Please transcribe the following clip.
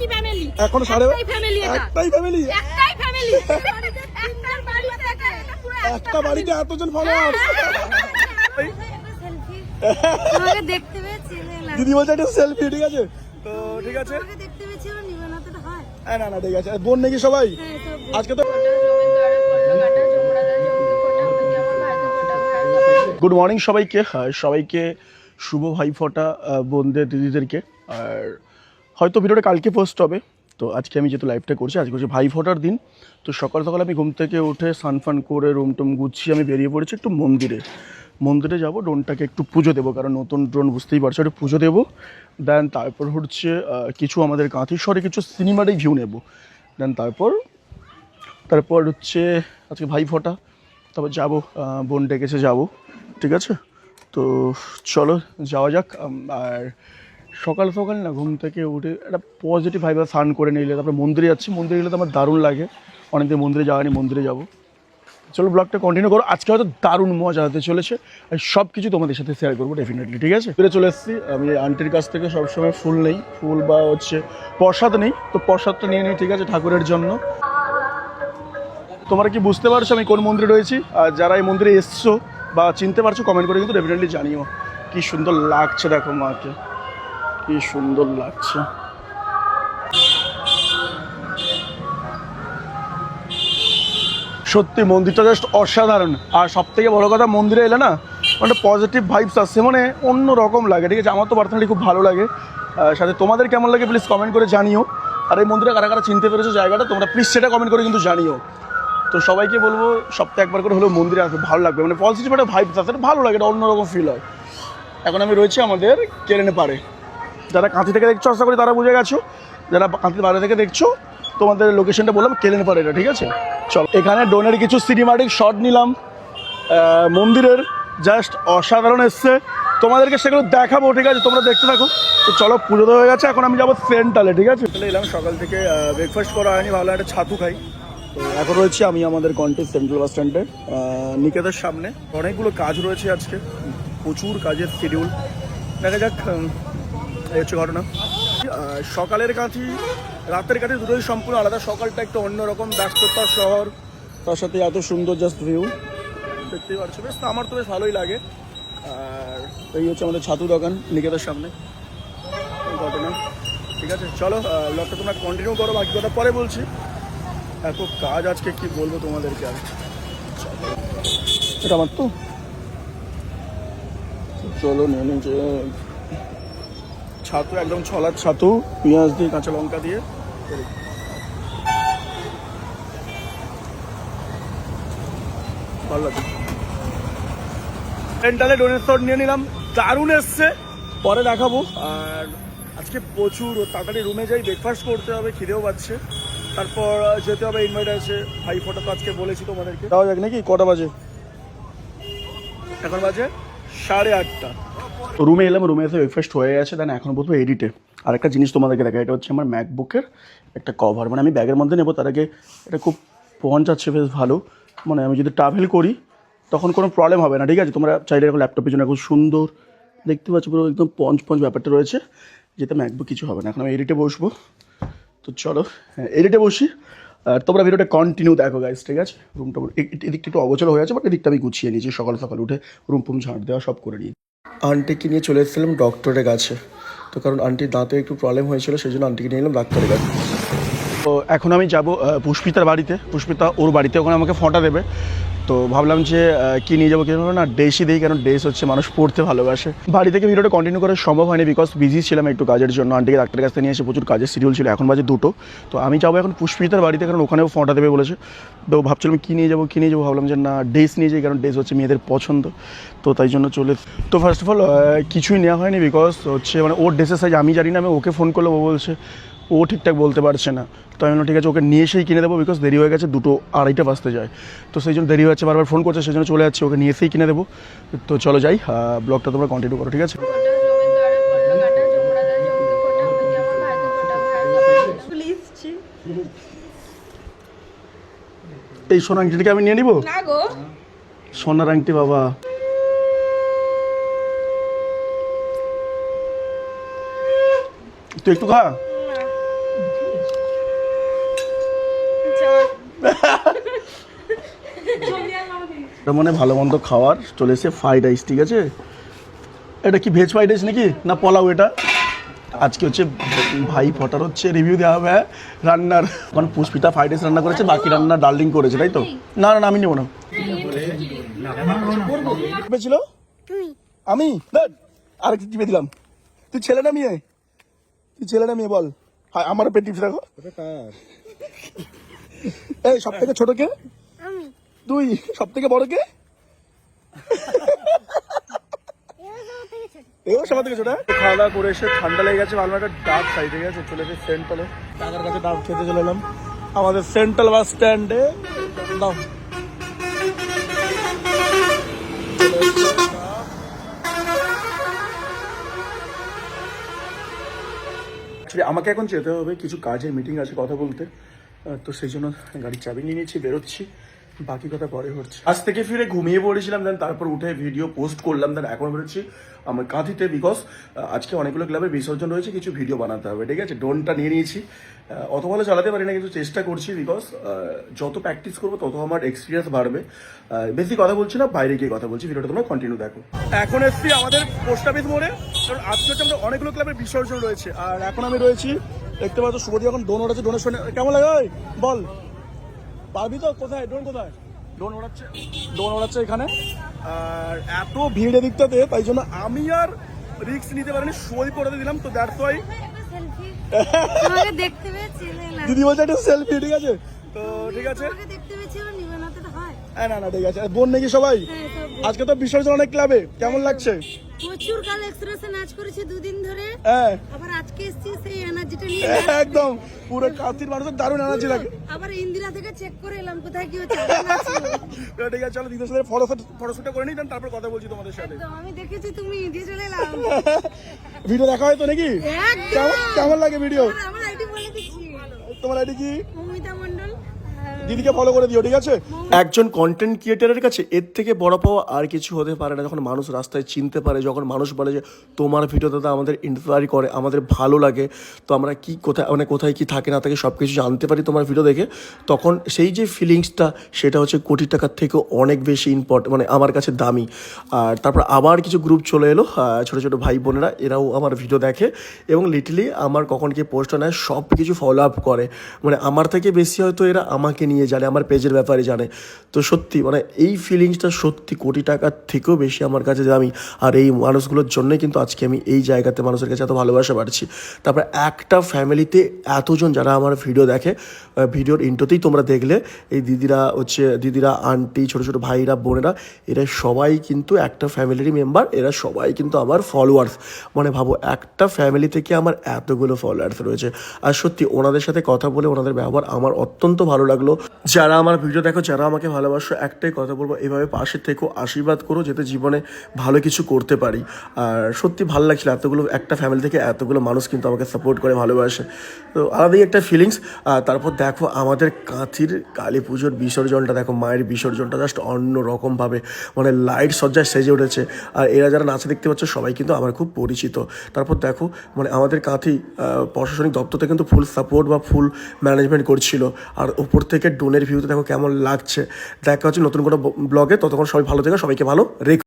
কি ফ্যামিলি এখন সাড়ে একটাই ফ্যামিলি একটাই ফ্যামিলি একটাই ফ্যামিলি একটা বাড়িতে এতজন ফলোয়ার দেখতে দিদি বলছে একটা সেলফি ঠিক আছে? তো ঠিক আছে। না হয়। না না ঠিক আছে। আর বোন নাকি সবাই? হ্যাঁ আজকে তো গুড মর্নিং সবাইকে। আর সবাইকে শুভ ভাইফোঁটা বোনদের দিদিদেরকে। আর হয়তো ভিডিওটা কালকে পোস্ট হবে। তো আজকে আমি যেহেতু লাইভটা করছি, আজকে হচ্ছে ভাইফোঁটার দিন। তো সকাল সকাল আমি ঘুম থেকে উঠে সানফান করে রুম টুম গুছিয়ে আমি বেরিয়ে পড়েছি একটু মন্দিরে। মন্দিরে যাব ড্রোনটাকে একটু পুজো দেবো, কারণ নতুন ড্রোন বুঝতেই পারছ, একটু পুজো দেবো। দেন তারপর হচ্ছে কিছু আমাদের কাঁথিস্বরে কিছু সিনেমারই ভিউ নেব। দেন তারপর তারপর হচ্ছে আজকে ভাই ফোটা, তারপর যাব বোন ডেকেছে যাব, ঠিক আছে? তো চলো, যাওয়া যাক আর সকাল সকাল না ঘুম থেকে উঠে একটা পজিটিভ ভাইবে স্নান করে নিলে, তারপরে মন্দিরে যাচ্ছি। মন্দিরে গেলে তো আমার দারুণ লাগে। অনেকদিন মন্দিরে যাওয়া নেই মন্দিরে যাব। চলো ব্লগটা কন্টিনিউ করো। আজকে হয়তো দারুণ মজা হতে চলেছে। আর সব কিছু তোমাদের সাথে শেয়ার করব ডেফিনেটলি ঠিক আছে? ফিরে চলে এসেছি। আমি আন্টির কাছ থেকে সবসময় ফুল নেই। ফুল বা হচ্ছে প্রসাদ নেই। তো প্রসাদটা নিয়ে নিই, ঠিক আছে, ঠাকুরের জন্য। তোমরা কি বুঝতে পারছ আমি কোন মন্দিরে রয়েছি? আর যারা এই মন্দিরে এসছো বা চিনতে পারছ কমেন্ট করে কিন্তু ডেফিনেটলি জানিও। কি সুন্দর লাগছে, দেখো মাকে। কি সুন্দর লাগছে। সত্যি, মন্দিরটা জাস্ট অসাধারণ। আর সব থেকে বড় কথা, মন্দিরে এলে না মানে পজিটিভ ভাইবস আসছে মানে অন্য রকম লাগে, ঠিক আছে? আমার তো পার্সোনালি খুব ভালো লাগে। সাথে তোমাদের কেমন লাগে প্লিজ কমেন্ট করে জানিও। আর এই মন্দিরে কারা কারা চিনতে পেরেছ জায়গাটা, তোমরা প্লিজ সেটা কমেন্ট করে কিন্তু জানিও। তো সবাইকে বলব, সপ্তাহে একবার করে হলেও মন্দিরে আসবে, ভালো লাগবে। মানে পজিটিভ একটা ভাইবস এটা ভালো লাগে, এটা অন্যরকম ফিল হয়। এখন আমি রয়েছি আমাদের কেরেনে পাড়ে। যারা কাঁথি থেকে দেখছ, আশা করি তারা বুঝে গেছো। যারা কাঁথির বাইরে থেকে দেখছ, তোমাদের লোকেশনটা বললাম কেলেন পাড়ে এটা ঠিক আছে? চলো, এখানে ডোনের কিছু সিনেমাটিক শট নিলাম। মন্দিরের জাস্ট অসাধারণ এসছে। তোমাদেরকে সেগুলো দেখাবো, ঠিক আছে? তোমরা দেখতে থাকো। তো চলো, পুজো তো হয়ে গেছে, এখন আমি যাব সেন্টালে ঠিক আছে? এলাম, সকাল থেকে ব্রেকফাস্ট করা হয়নি, ভালো একটা ছাতু খাই। তো এখন রয়েছে আমি আমাদের কন্টেস্ট সেন্ট্রাল বাস স্ট্যান্ডে নিকেতের সামনে। অনেকগুলো কাজ রয়েছে আজকে। প্রচুর কাজের শিডিউল দেখা যাক এই হচ্ছে ঘটনা। সকালের কাঁথি, রাতের কাঁথি দুটোই সম্পূর্ণ আলাদা। সকালটা একটু অন্যরকম ব্যস্ততার শহর। তার সাথে এত সুন্দর জাস্ট ভিউ দেখতেই পারছ বেশ, আমার তো বেশ ভালোই লাগে। আর এই হচ্ছে আমাদের ছাতু দোকান নিকেতের সামনে। ঘটনা। ঠিক আছে, চলো ব্লগটা তোমরা কন্টিনিউ করো, বাকি কথা পরে বলছি। এত কাজ আজকে, কি বলব তোমাদেরকে আর। এটা আমার তো? চলো, নিয়ে নিচে ছাতু, একদম ছলার ছাতু, পেঁয়াজ দিয়ে কাঁচা লঙ্কা দিয়ে। ভালো লাগে সেন্টারে ডোনেশন নিয়ে নিলাম। দারুণ এসছে। পরে দেখাবো। আর আজকে প্রচুর তাড়াতাড়ি রুমে যাই ব্রেকফাস্ট করতে হবে, খিদেও পাচ্ছে। তারপর যেতে হবে ইনভাইট আছে। ভাই ফটো তো আজকে বলেছি তোমাদেরকে। যাওয়া যাক নাকি? কটা বাজে? এখন বাজে সাড়ে আটটা। রুমে এলাম, রুমে এসে ব্রেকফাস্ট হয়ে গেছে দেন এখন বলব এডিটে আর একটা জিনিস তোমাদেরকে দেখা এটা হচ্ছে আমার ম্যাকবুকের একটা কভার মানে আমি ব্যাগের মধ্যে নেব, তার আগে এটা খুব পঞ্চ আছে বেশ ভালো। মানে আমি যদি ট্রাভেল করি, তখন কোনো প্রবলেম হবে না, ঠিক আছে? তোমরা চাইলে এরকম ল্যাপটপের জন্য খুব সুন্দর, দেখতে পাচ্ছ পুরো একদম পঞ্চ পঞ্চ ব্যাপারটা রয়েছে যেটা ম্যাকবুক কিছু হবে না। এখন আমি এডিটে বসবো। তো চলো হ্যাঁ এডিটে বসি। আর তোমরা ভিডিওটা কন্টিনিউ দেখো গাইস ঠিক আছে? রুমটা এদিকটা একটু অগোচর হয়ে আছে বাট এদিকটা আমি গুছিয়ে নিয়েছি, সকাল সকাল উঠে রুম ফুম ঝাঁট দেওয়া সব করে নিই আন্টিকে নিয়ে চলে এসেছিলাম ডক্টরের কাছে। তো কারণ আন্টির দাঁতে একটু প্রবলেম হয়েছিল সেই জন্য আন্টিকে নিয়ে এলাম ডাক্তারের কাছে। তো এখন আমি যাব পুষ্পিতার বাড়িতে। পুষ্পিতা ওর বাড়িতে, ওখানে আমাকে ফোঁটা দেবে। তো ভাবলাম যে কি নিয়ে যাব কি যাব না ড্রেসই দিই কারণ ড্রেস হচ্ছে মানুষ পড়তে ভালোবাসে। বাড়ি থেকে ভিডিওটা কন্টিনিউ করা সম্ভব হয়নি বিকজ বিজি ছিলাম একটু কাজের জন্য। আন্টিকে ডাক্তারের কাছে নিয়ে এসে প্রচুর কাজের শিডিউল ছিল, এখন বাজে দুটো। তো আমি যাব এখন পুষ্পিতার বাড়িতে, কারণ ওখানেও ফোঁটা দেবে বলেছে। তো ভাবছিলাম কী নিয়ে যাব, কী নিয়ে যাব, ভাবলাম যে না ড্রেস নিয়ে যাই, কারণ ড্রেস হচ্ছে মেয়েদের পছন্দ। তো তাই জন্য চলে তো ফার্স্ট অফ অল কিছুই নেওয়া হয়নি বিকজ হচ্ছে মানে ওর ড্রেসের সাইজ আমি জানি না, আমি ওকে ফোন করলে ও বলছে ও ঠিকঠাক বলতে পারছে না। তো আমি ঠিক আছে ওকে নিয়ে এসেই কিনে দেবো বিকজ দেরি হয়ে গেছে দুটো আড়াইটা বাজতে যায়। তো সেই জন্য দেরি হচ্ছে বারবার ফোন করছে সেই জন্য চলে যাচ্ছে ওকে নিয়ে এসেই কিনে দেবো। তো চলো যাই ব্লগটা তোমরা কন্টিনিউ করো ঠিক আছে? এই সোনার আংটিটাকে আমি নিয়ে নিব? সোনার আংটি বাবা। তুই একটু খা। এটা মানে ভালো মন্দ খাওয়ার চলে এসে ফ্রাইড রাইস ঠিক আছে? এটা কি ভেজ ফ্রাইড রাইস নাকি? না পোলাও এটা? আজকে হচ্ছে ভাই ফটার হচ্ছে রিভিউ দেওয়া হবে হ্যাঁ? রান্নার কারণ পুষ্পিতা ফ্রাইড রাইস রান্না করেছে বাকি রান্না ডার্লিং করেছে তাই তো? না না না, আমি নেব না। ছিল আমি? আর কি টিপে দিলাম। তুই ছেলে না মেয়ে? তুই ছেলে না মেয়ে বল। হ্যাঁ আমার পেট টিপস রাখো এই সব থেকে ছোট কে? তুই সব থেকে বড় কে? এও সবার থেকে ছোট হ্যাঁ? খাওয়া দাওয়া করে এসে ঠান্ডা লেগে গেছে ভালো একটা সাইডে গেছে চলে এসে সেন্ট্রালে। টাকার কাছে ডাব খেতে চলে এলাম। আমাদের সেন্ট্রাল বাস স্ট্যান্ডে দাও। আমাকে এখন যেতে হবে কিছু কাজের মিটিং আছে কথা বলতে। তো সেই জন্য গাড়ির চাবি নিয়ে নিচ্ছি বেরোচ্ছি। বাকি কথা পরে হচ্ছে। আজ থেকে ফিরে ঘুমিয়ে পড়েছিলাম দেন তারপর উঠে ভিডিও পোস্ট করলাম দেন এখন বেরোচ্ছি আমার কাঁথিতে বিকজ আজকে অনেকগুলো ক্লাবের বিসর্জন রয়েছে, কিছু ভিডিও বানাতে হবে, ঠিক আছে? ড্রোনটা নিয়ে নিয়েছি। অত ভালো চালাতে পারি না, কিন্তু চেষ্টা করছি বিকজ যত প্র্যাকটিস করব, তত আমার এক্সপিরিয়েন্স বাড়বে। বেশি কথা বলছি না, বাইরে গিয়ে কথা বলছি, ভিডিওটা তোমরা কন্টিনিউ দেখো। এখন এসছি আমাদের পোস্ট অফিস মোড়ে। কারণ আজকে হচ্ছে আমাদের অনেকগুলো ক্লাবের বিসর্জন রয়েছে। আর এখন আমি রয়েছি, দেখতে পাচ্ছ শুভদি এখন ডোন ওড়াচ্ছে ডোনের সঙ্গে কেমন লাগে? বল। পারবি তো? কোথায়? ডোন কোথায়? ডোন ওড়াচ্ছে। ডোন ওড়াচ্ছে এখানে। আর এত ভিড় এদিকটাতে তাই জন্য আমি আর রিস্ক নিতে পারিনি। শুভদি পড়াতে দিলাম তো দ্যাটস ওয়াই দিদি বলছে একটা সেলফি ঠিক আছে? তো ঠিক আছে। না হয়। না না ঠিক আছে। বোন নাকি সবাই? হ্যাঁ আজকে তো বিসর্জন অনেক ক্লাবে। কেমন লাগছে? প্রচুর কাল এক্সপ্রেসে নাচ করেছি দুদিন ধরে। হ্যাঁ। আবার আজকে এসেছি সেই এনার্জিটা নিয়ে একদম পুরো কাতির মানুষের দারুণ এনার্জি লাগে। আবার ইন্দিরা থেকে চেক করে এলাম কোথায় কি হচ্ছে ঠিক আছে চলো দিদির সাথে ফটোশুট ফটোশুটটা করে নিই দেন তারপর কথা বলছি তোমাদের সাথে। আমি দেখেছি তুমি চলে এলাম। ভিডিও দেখা হয় তো নাকি? কেমন কেমন লাগে ভিডিও আর আমার আইডি বলে দিচ্ছি। তোমার আইডি কি? দিদিকে ফলো করে দিও ঠিক আছে? একজন কন্টেন্ট ক্রিয়েটারের কাছে এর থেকে বড় পাওয়া আর কিছু হতে পারে না। যখন মানুষ রাস্তায় চিনতে পারে যখন মানুষ বলে যে তোমার ভিডিও দাদা আমাদের ইন্সপায়ার করে আমাদের ভালো লাগে তো আমরা কি কোথায় মানে কোথায় কি থাকে না থাকে সব কিছু জানতে পারি তোমার ভিডিও দেখে তখন সেই যে ফিলিংসটা সেটা হচ্ছে কোটি টাকার থেকেও অনেক বেশি ইম্পর্ট মানে আমার কাছে দামি। আর তারপর আবার কিছু গ্রুপ চলে এলো ছোটো ছোটো ভাই বোনেরা এরাও আমার ভিডিও দেখে এবং লিটলি আমার কখন কি পোস্ট নেয় সব কিছু ফলো আপ করে। মানে আমার থেকে বেশি হয়তো এরা আমাকে নিয়ে জানে, আমার পেজের ব্যাপারে জানে। তো সত্যি মানে এই ফিলিংসটা সত্যি কোটি টাকার থেকেও বেশি আমার কাছে দামি আর এই মানুষগুলোর জন্যই কিন্তু আজকে আমি এই জায়গাতে মানুষের কাছে এত ভালোবাসা পাচ্ছি তারপর একটা ফ্যামিলিতে এতজন যারা আমার ভিডিও দেখে ভিডিওর ইন্টোতেই তোমরা দেখলে, এই দিদিরা হচ্ছে, দিদিরা আন্টি ছোটো ছোটো ভাইরা, বোনেরা, এরা সবাই কিন্তু একটা ফ্যামিলিরই মেম্বার এরা সবাই কিন্তু আমার ফলোয়ার্স মানে ভাবো, একটা ফ্যামিলি থেকে আমার এতগুলো ফলোয়ার্স রয়েছে। আর সত্যি, ওনাদের সাথে কথা বলে, ওনাদের ব্যবহার আমার অত্যন্ত ভালো লাগল। যারা আমার ভিডিও দেখো, যারা আমাকে ভালোবাসো, একটাই কথা বলব, এভাবে পাশে থেকেও আশীর্বাদ করো, যাতে জীবনে ভালো কিছু করতে পারি। আর সত্যি ভালো লাগছিল এতগুলো, একটা ফ্যামিলি থেকে এতগুলো মানুষ কিন্তু আমাকে সাপোর্ট করে, ভালোবাসে। তো আলাদাই একটা ফিলিংস তারপর দেখো আমাদের কাঁথির কালী পুজোর বিসর্জনটা, দেখো মায়ের বিসর্জনটা জাস্ট অন্য রকমভাবে মানে লাইট সজ্জায় সেজে উঠেছে। আর এরা যারা নাচে দেখতে পাচ্ছ, সবাই কিন্তু আমার খুব পরিচিত। তারপর দেখো মানে আমাদের কাঁথি প্রশাসনিক দপ্তর থেকে কিন্তু ফুল সাপোর্ট বা ফুল ম্যানেজমেন্ট করছিল। আর উপর থেকে ডোনের ভিউতে দেখো কেমন লাগছে। দেখা হচ্ছে নতুন কোনো ব্লগে, ততক্ষণ সবাই ভালো থেকে, সবাইকে ভালো রেখো।